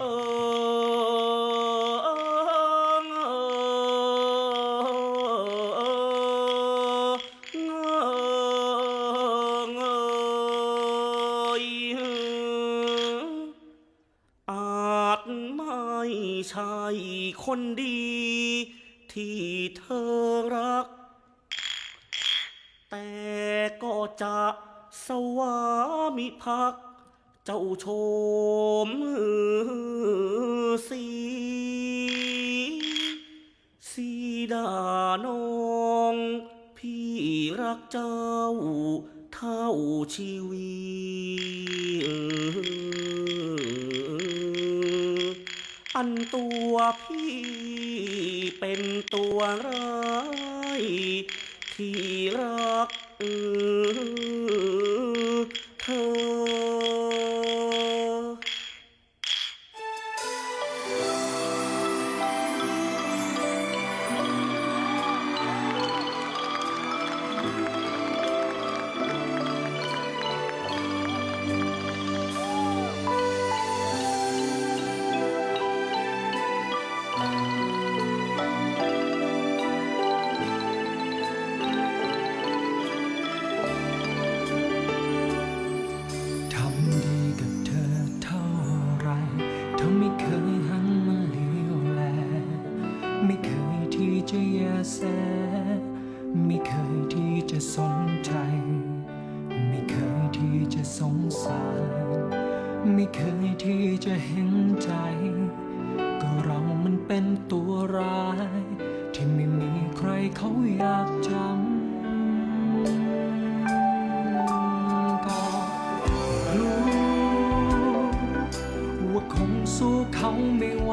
เออาจไม่ใช่คนดี ที่เธอรัก แต่ก็จะสวามิภักดิ์เจ้าโช น้อง พี่รักเจ้า เท่าชีวีอันตัวพี่เป็นตัวร้ายที่รักเธ ไม่เคยที่จะแยแส ไม่เคยที่จะสนใจ ไม่เคยที่จะสงสาร ไม่เคยที่จะเห็นใจ ก็เรามันเป็นตัวร้าย ที่ไม่มีใครเขาอยากจำก็รู้ว่าคงสู้เขาไม่ไหว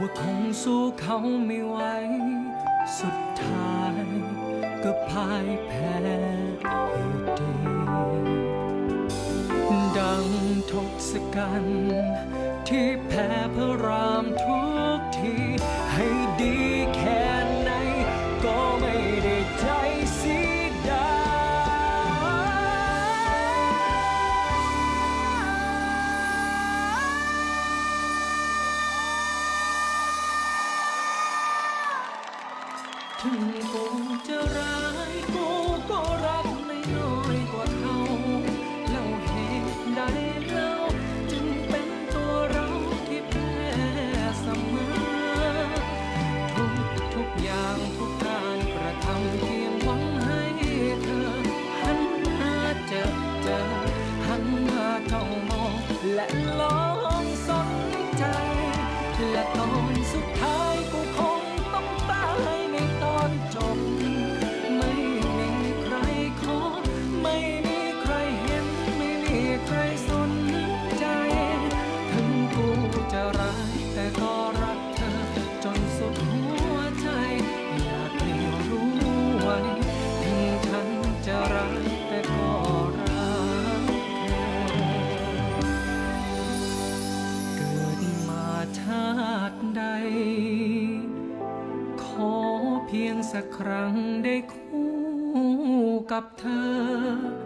ว่าคงสู้เขาไม่ไหว สุดท้ายก็พ่ายแพ้อยู่ดี ดังทศกัณฐ์ที่แพ้พระรามทุกทีให้ดี ถึงกู ครั้งได้คู่กับเธอ